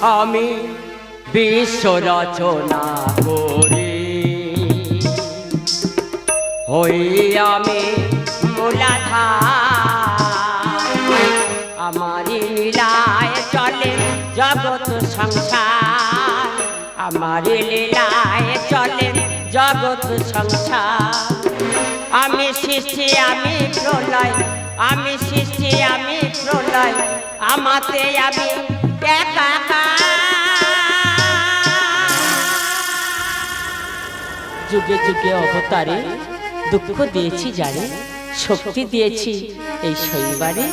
আমি বিশ্ব রচনা করি। হই আমি মূলাধার। আমার লীলায় চলে জগৎ সংসার। আমার লীলায় চলে জগৎ সংসার। আমি সৃষ্টি, আমি প্রলয়। আমি সৃষ্টি, আমি প্রলয়। আমাতে আমি। যুগে যুগে অবতারে দুঃখ দিয়েছি জানে শক্তি দিয়েছি এই শনিবারে।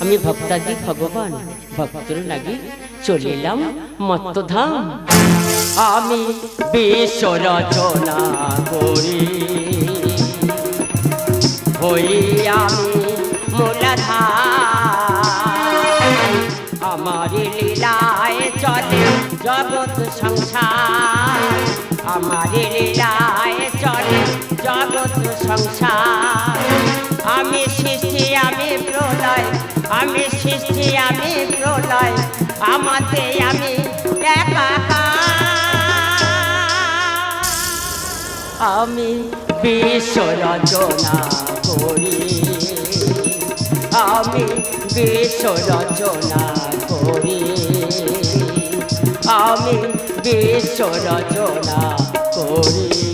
আমি ভক্তাদি ভগবান, ভক্তর লাগে চলে এলাম মত্তধাম। আমি বিশ্ব রচনা করি। হই আমি মূলাধার। আমার লীলায় চলে জগৎ সংসার। আমার লীলায় চলে জগৎ সংসার। আমি সৃষ্টি, আমি প্রলয়, আমি সৃষ্টি, আমি প্রলয়, আমাতে আমি আমি বিশ্ব রচনা করি। আমি বিশ্ব রচনা করি। আমি বিশ্ব রচনা করি।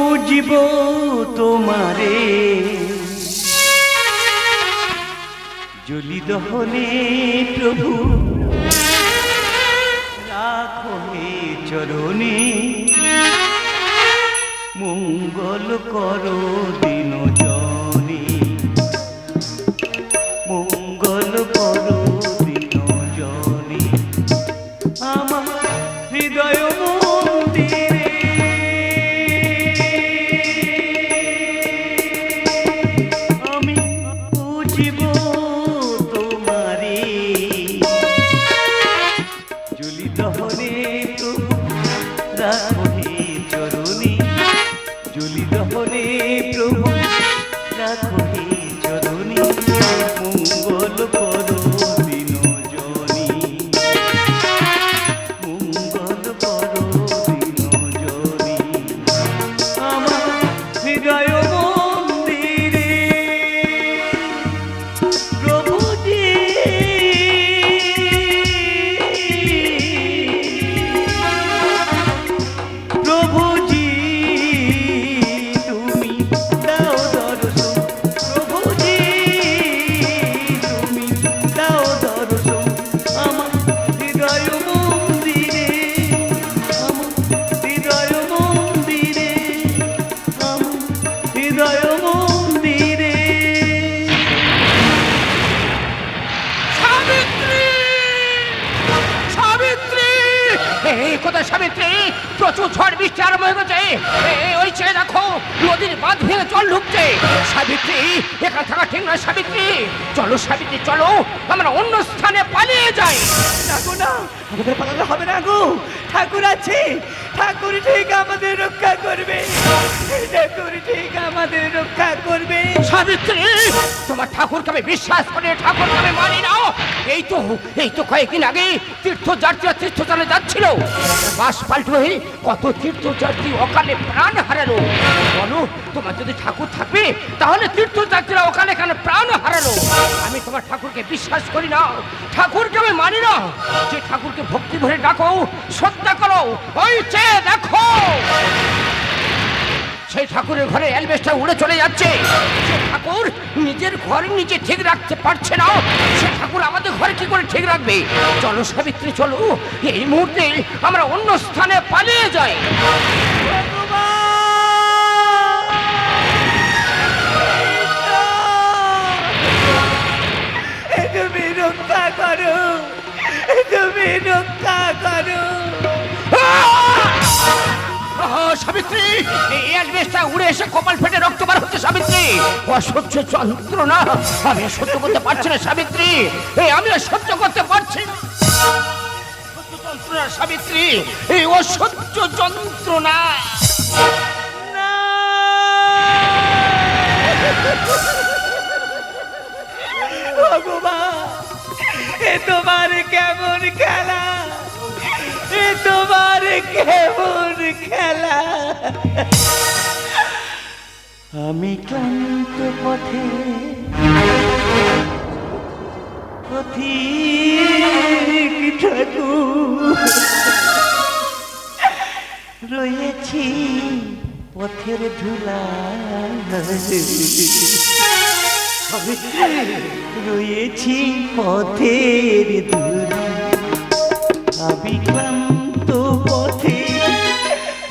আমি তোমারে। জলি দহনে প্রভু রাখো চরণে। মঙ্গল করো দিন Go. ওই চেয়ে দেখো নদীর বাঁধ ভেঙে জল ঢুকছে। সাবিত্রী এখানে থাকা ঠিক নয় সাবিত্রী। চলো সাবিত্রী চলো। আমরা অন্য স্থানে পালিয়ে যাই। না গো না। আমাদের পালালে হবে না গো। ঠাকুর আছে। ঠাকুর ঠিক আমাদের রক্ষা করবে। ঠাকুর ঠিক আমাদের রক্ষা করবে। সাবিত্রী তোমার ঠাকুরকে আমি বিশ্বাস করে ঠাকুরকে আমি মানি না। এই তো এই তো কয়েকদিন আগে তীর্থযাত্রীরা তীর্থস্থানে যাচ্ছিল। বাস পাল্টে হয়ে কত তীর্থযাত্রী অকালে প্রাণ হারালো। বলো তোমার যদি ঠাকুর থাকবে, তাহলে তীর্থযাত্রীরা ওখানে এখানে প্রাণ হারালো? আমি তোমার ঠাকুরকে বিশ্বাস করি না, ঠাকুরকে আমি মানি না। যে ঠাকুরকে ভক্তি ভরে ডাকো, শ্রদ্ধা করো, ওই চেয়ে দেখো। সেই ঠাকুরের ঘরে অ্যালবেস্টার উড়ে চলে যাচ্ছে। সে ঠাকুর নিজের ঘর নিজে ঠিক রাখতে পারছে না। সে ঠাকুর আমাদের ঘরে কি করে ঠিক রাখবে? চলো সাবিত্রী, চলো। এই মুহূর্তে আমরা অন্য স্থানে পালিয়ে যাই। সাবিত্রী, এই উড়ে এসে কপাল ফেটে রক্ত হচ্ছে, সাবিত্রী। অসহ্য যন্ত্রণা আমি সহ্য করতে পারছি না, সাবিত্রী। এই, আমি সহ্য করতে পারছি না। সাবিত্রী। এই অসহ্য যন্ত্রণা কেমন খেলা? তোমার কেমন খেলা? আমি ক্লান্ত পথে রয়েছি পথের ধুলা। রয়েছি পথের দূরে। আমি ক্লান্ত পথে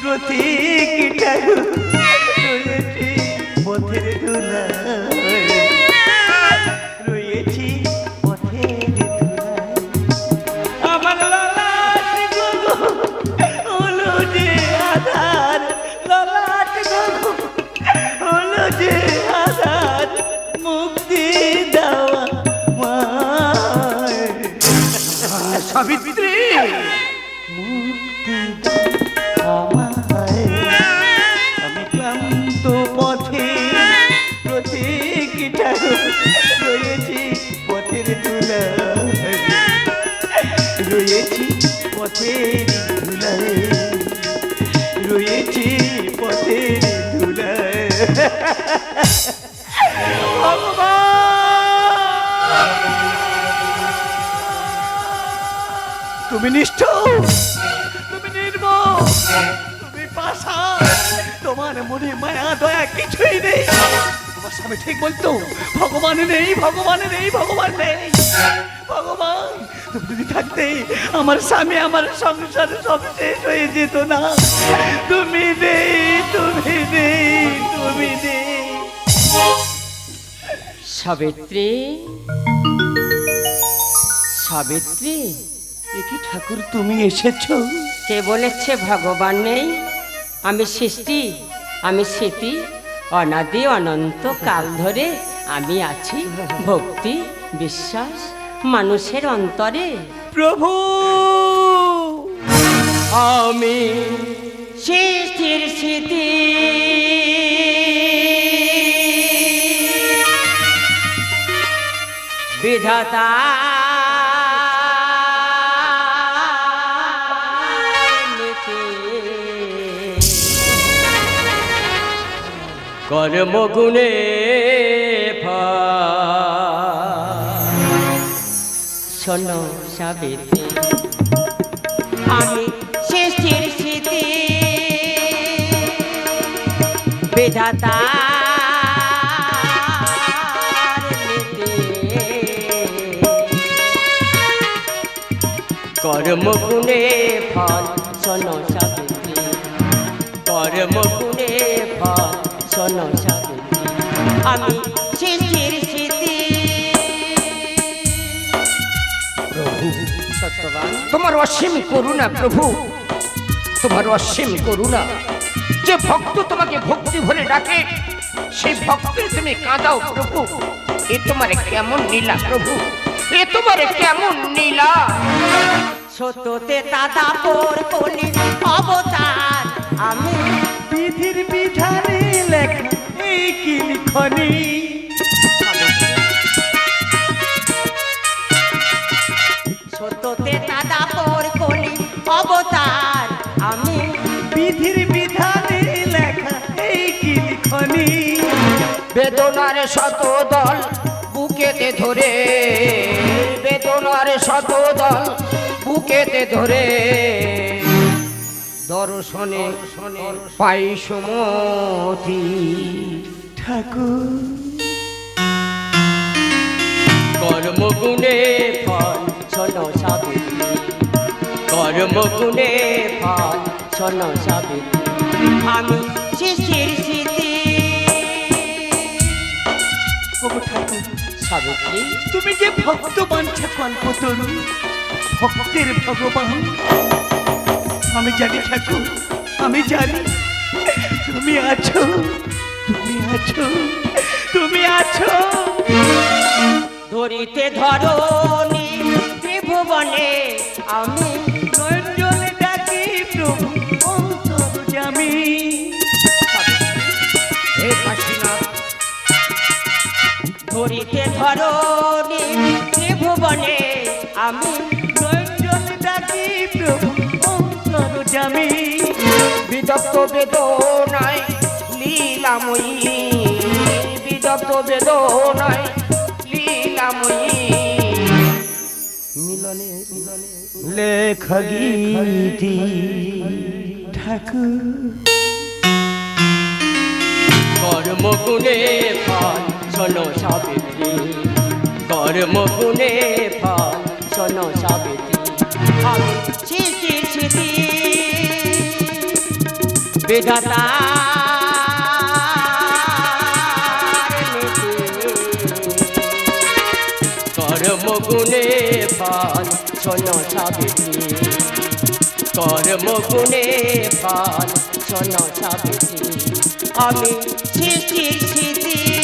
প্রতীক রয়েছে পথের ধুলা সাবিত্রী। মুক্তি আমায়, আমি ক্লান্ত পথে প্রতীকটা রয়েছি, পথের তুলা রয়েছি পথের ধুলায়, রয়েছি পথের ধুলায়। তুমি নিষ্ঠ তুমি নির্মম, তুমি পাশা তোমার মনে মায়া, দয়া কিছুই নেই। তোমার স্বামী ঠিক বলতো, ভগবান নেই ভগবান নেই ভগবান নেই। ভগবান, তুমি যদি থাকতে, আমার স্বামী আমার সংসার সব শেষ হয়ে যেত না। তুমি নেই তুমি নেই তুমি নেই। সাবিত্রী সাবিত্রী। দেখি ঠাকুর তুমি এসেছ? কে বলেছে ভগবান নেই? আমি সৃষ্টি আমি স্মৃতি অনাদি অনন্ত কাল ধরে আমি আছি। ভক্তি বিশ্বাস মানুষের অন্তরে। প্রভু! আমি সৃষ্টির স্মৃতি। বিধাতা কর্মগুণে শোনো সাবিত্রী আমি সৃষ্টির স্মৃতি বিধাতা কর্মগুণে ফল। শোনো সাবিত্রী ফল তোমার অসীম করুণা, প্রভু। তোমার অসীম করুণা। যে ভক্ত তোমাকে ভক্তি ভরে ডাকে, সেই ভক্তের তুমি কাঁদাও, প্রভু। এ তোমার কেমন নীলা, প্রভু। এ তোমার কেমন নীলা। সত্যতে দাদা পর অবতার। আমি বিধির বিধানে লেখা এই কি লিখনি সত্যতে দাদা পর কলি অবতার। আমি বিধির বিধানে লেখা এই কি লিখনি বেদনার শত দল বুকেতে ধরে। বেদনার শত দল বুকেতে ধরে। দর্শনে পাই সমতি। ঠাকুর। কর্মগুণে ফল শোনো সাবিত্রী। কর্মগুণে ফল শোনো সাবিত্রী। আমি শিশির স্মৃতি। সাবিত্রী। তুমি যে ভক্ত বাঞ্ছা কল্পতরু ভক্তের ভগবান আমি জানি ঠাকুর, আমি জানি। তুমি আছো তুমি আছো তুমি আছো। ধরিতে ধরনি ত্রিভুবনে আমি ধরিতে ধরনি বিদগ্ধ বেদনায় লীলাময়ী বিদগ্ধ বেদনায় লীলাময়ী মিলনে মিলনে লেখা গীতি ঠাকুর। কর্মগুণে ফল শোনো সাবিত্রী। কর্মগুণে ফল শোনো সাবিত্রী। আমি সৃষ্টির স্মৃতি বিধাতা কর্মগুণে ফল শোনো সাবিত্রী কর্মগুণে ফল শোনো সাবিত্রী আমি শিখি স্মৃতি